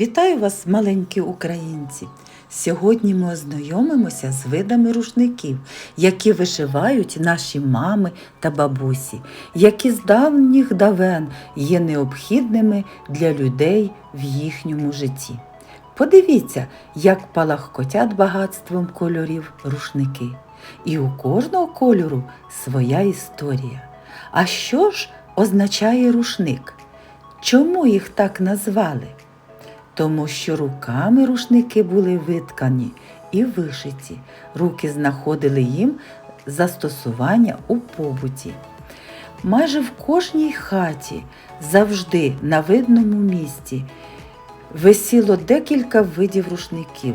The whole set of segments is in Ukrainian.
Вітаю вас, маленькі українці! Сьогодні ми ознайомимося з видами рушників, які вишивають наші мами та бабусі, які з давніх давен є необхідними для людей в їхньому житті. Подивіться, як палахкотять багатством кольорів рушники. І у кожного кольору своя історія. А що ж означає рушник? Чому їх так назвали? Тому що руками рушники були виткані і вишиті. Руки знаходили їм застосування у побуті. Майже в кожній хаті, завжди на видному місці, висіло декілька видів рушників.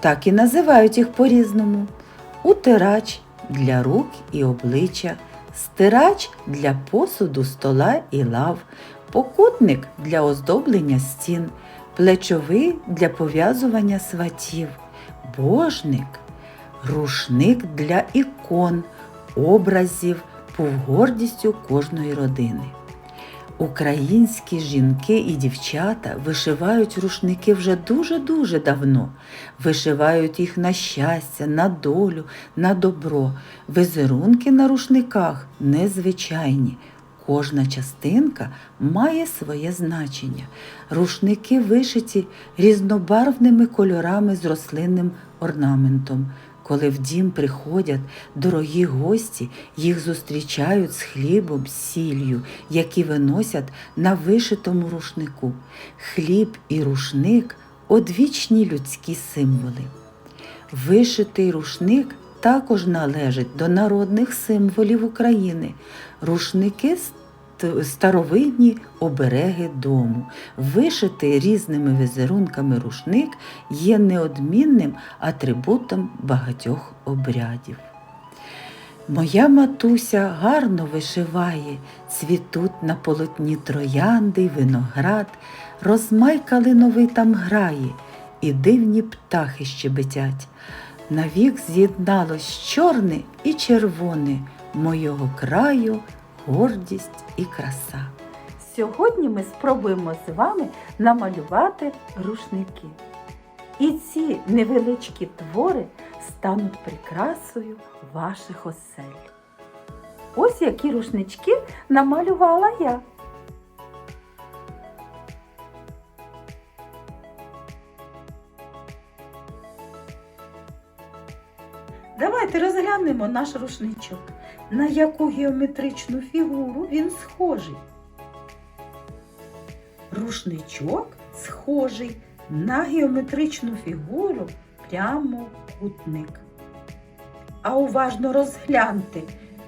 Так і називають їх по-різному. Утирач для рук і обличчя, стирач для посуду, стола і лав, покутник для оздоблення стін, плечовий для пов'язування сватів, божник, рушник для ікон, образів, був гордістю кожної родини. Українські жінки і дівчата вишивають рушники вже дуже-дуже давно. Вишивають їх на щастя, на долю, на добро. Візерунки на рушниках незвичайні. Кожна частинка має своє значення. Рушники вишиті різнобарвними кольорами з рослинним орнаментом. Коли в дім приходять дорогі гості, їх зустрічають з хлібом, сіллю, які виносять на вишитому рушнику. Хліб і рушник одвічні людські символи. Вишитий рушник також належить до народних символів України. Рушники старовинні обереги дому. Вишитий різними візерунками рушник є неодмінним атрибутом багатьох обрядів. Моя матуся гарно вишиває, цвітуть на полотні троянди виноград, розмай калиновий там грає, і дивні птахи щебетять. Навік з'єдналось чорне і червоне мойого краю, гордість і краса. Сьогодні ми спробуємо з вами намалювати рушники. І ці невеличкі твори стануть прикрасою ваших осель. Ось які рушнички намалювала я. Давайте розглянемо наш рушничок. На яку геометричну фігуру він схожий? Рушничок схожий на геометричну фігуру прямокутник. А уважно розгляньте,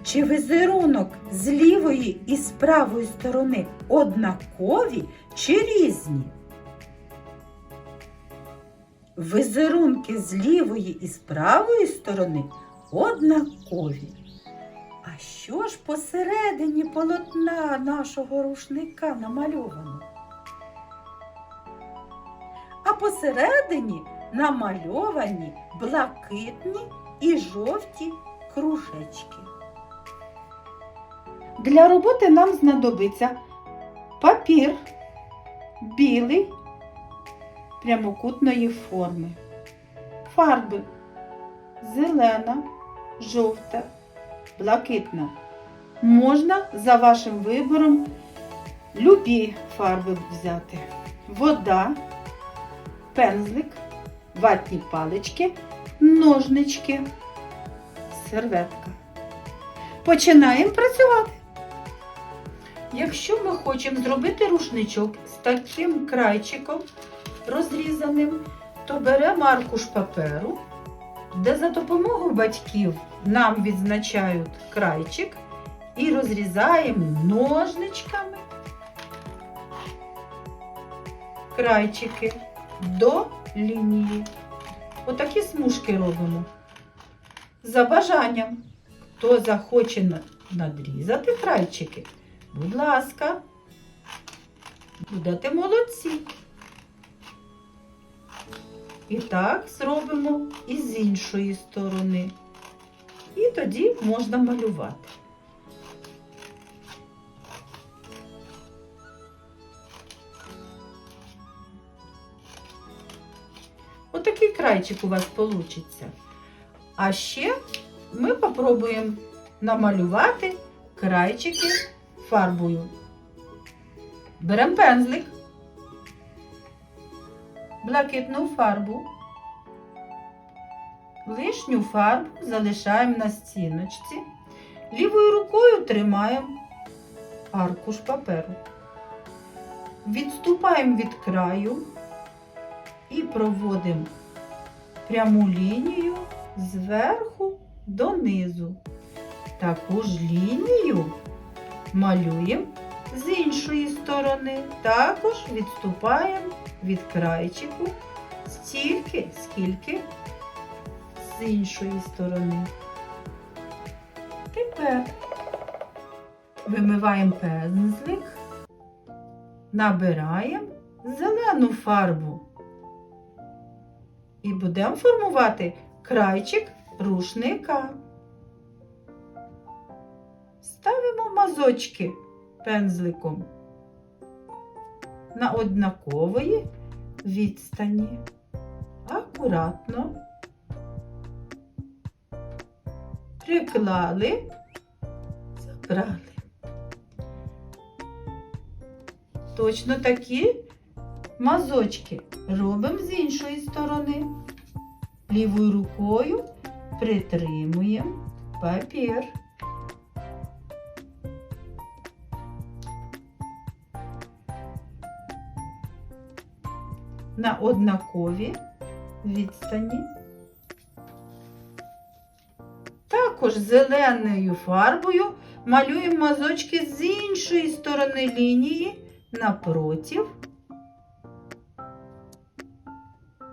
чи візерунок з лівої і з правої сторони однакові чи різні? Візерунки з лівої і з правої сторони однакові. А що ж посередині полотна нашого рушника намальовано? А посередині намальовані блакитні і жовті кружечки. Для роботи нам знадобиться папір білий прямокутної форми, фарби зелена, жовта, блакитна. Можна за вашим вибором любі фарби взяти. Вода, пензлик, ватні палички, ножнички, серветка. Починаємо працювати. Якщо ми хочемо зробити рушничок з таким крайчиком розрізаним, то беремо аркуш паперу, де за допомогою батьків нам відзначають крайчик і розрізаємо ножничками крайчики до лінії. Отакі смужки робимо. За бажанням, хто захоче надрізати крайчики, будь ласка, будете молодці. І так зробимо і з іншої сторони. І тоді можна малювати. Отакий крайчик у вас получиться. А ще ми попробуємо намалювати крайчики фарбою. Беремо пензлик, блакитну фарбу, лишню фарбу залишаємо на стіночці, лівою рукою тримаємо аркуш паперу. Відступаємо від краю і проводимо пряму лінію зверху донизу. Таку ж лінію малюємо з іншої сторони. Також відступаємо від крайчику стільки, скільки з іншої сторони. Тепер вимиваємо пензлик, набираємо зелену фарбу і будемо формувати крайчик рушника. Ставимо мазочки пензликом на однакової відстані. Акуратно приклали, забрали. Точно такі мазочки робимо з іншої сторони. Лівою рукою притримуємо папір. На однакові відстані. Також зеленою фарбою малюємо мазочки з іншої сторони лінії напротив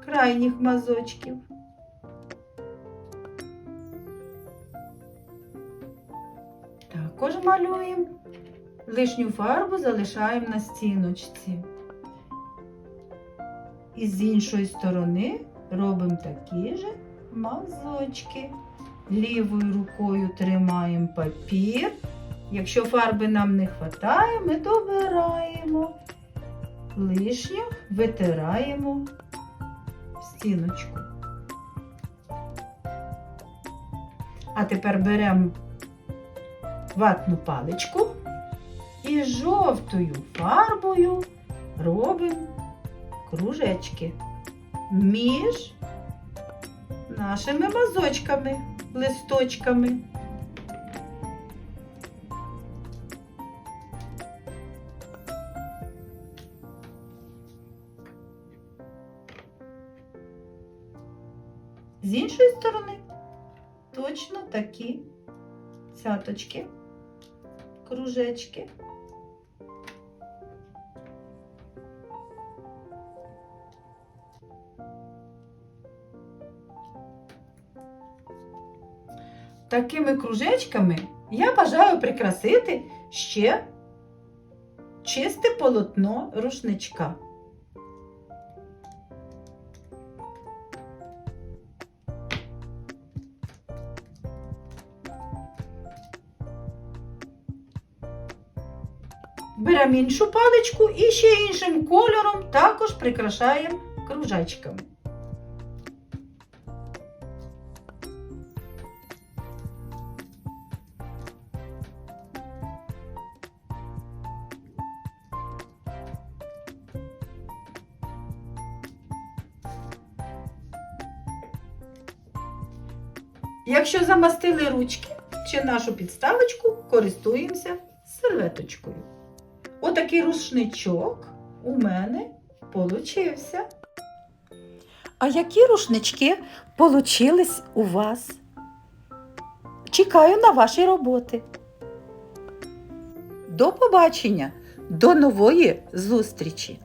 крайніх мазочків. Також малюємо, лишню фарбу залишаємо на стіночці. І з іншої сторони робимо такі же мазочки. Лівою рукою тримаємо папір. Якщо фарби нам не вистачає, ми добираємо. Лишню витираємо стіночку. А тепер беремо ватну паличку і жовтою фарбою робимо кружечки між нашими мазочками, листочками. З іншої сторони точно такі цяточки, кружечки. Такими кружечками я бажаю прикрасити ще чисте полотно рушничка. Беремо іншу паличку і ще іншим кольором також прикрашаємо кружечками. Якщо замастили ручки чи нашу підставочку, користуємося серветочкою. Отакий рушничок у мене получився. А які рушнички получились у вас? Чекаю на ваші роботи. До побачення, до нової зустрічі!